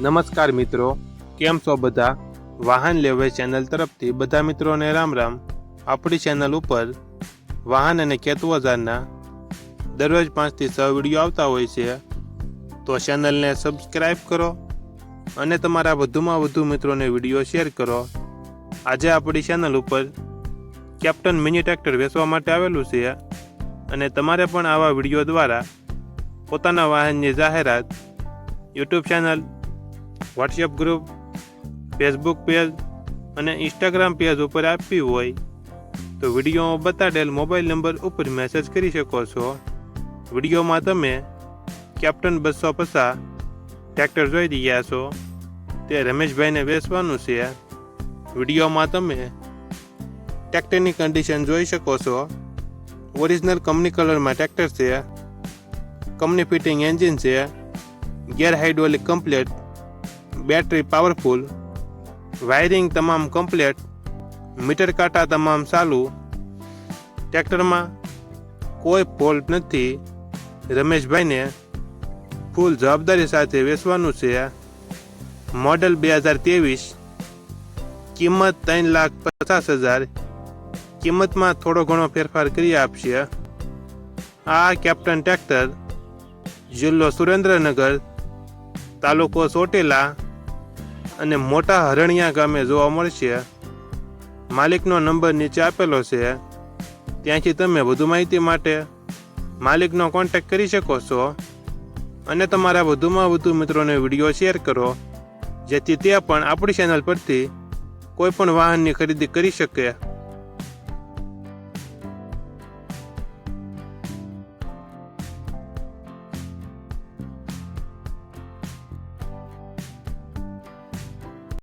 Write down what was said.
નમસ્કાર મિત્રો, કેમ છો બધા? વાહન લેવાય ચેનલ તરફથી બધા મિત્રોને રામ રામ. આપણી ચેનલ ઉપર વાહન અને ખેત દરરોજ પાંચથી છ વીડિયો આવતા હોય છે. તો ચેનલને સબસ્ક્રાઈબ કરો અને તમારા વધુમાં વધુ મિત્રોને વીડિયો શેર કરો. આજે આપણી ચેનલ ઉપર કેપ્ટન મિની ટ્રેક્ટર વેચવા માટે આવેલું છે અને તમારે પણ આવા વીડિયો દ્વારા પોતાના વાહનની જાહેરાત YouTube channel WhatsApp group Facebook page અને ઇન્સ્ટાગ્રામ પેજ ઉપર આપવી હોય તો વિડીયોમાં બતાડેલ મોબાઈલ નંબર ઉપર મેસેજ કરી શકો છો. વિડીયોમાં તમે કેપ્ટન બસો પચાસ ટ્રેક્ટર જોઈ રહ્યા છો. તે રમેશભાઈને વેચવાનું છે. વિડીયોમાં તમે ટ્રેક્ટરની કન્ડિશન જોઈ શકો છો. ઓરિજિનલ કંપની કલરમાં ટ્રેક્ટર છે. કંપની ફિટિંગ એન્જિન છે. Gear hydraulic complete battery powerful wiring તમામ કમ્પ્લેટ મીટર કાંટા તમામ ચાલુ. ટ્રેક્ટરમાં કોઈ ફોલ્ટ નથી. રમેશભાઈને ફૂલ જવાબદારી સાથે વેચવાનું છે. મોડલ બે હજાર ત્રેવીસ, કિંમત ત્રણ લાખ પચાસ હજાર. કિંમતમાં થોડો ઘણો ફેરફાર કરી આપશે. આ કેપ્ટન ટ્રેક્ટર જિલ્લો સુરેન્દ્રનગર, તાલુકો ચોટીલા અને મોટા હરણિયા ગામે જોવા મળશે. માલિકનો નંબર નીચે આપેલો છે. ત્યાંથી તમે વધુ માહિતી માટે માલિકનો કોન્ટેક્ટ કરી શકો છો. અને તમારા વધુમાં વધુ મિત્રોને વીડિયો શેર કરો, જેથી તે પણ આપણી ચેનલ પરથી કોઈ પણ વાહનની ખરીદી કરી શકે.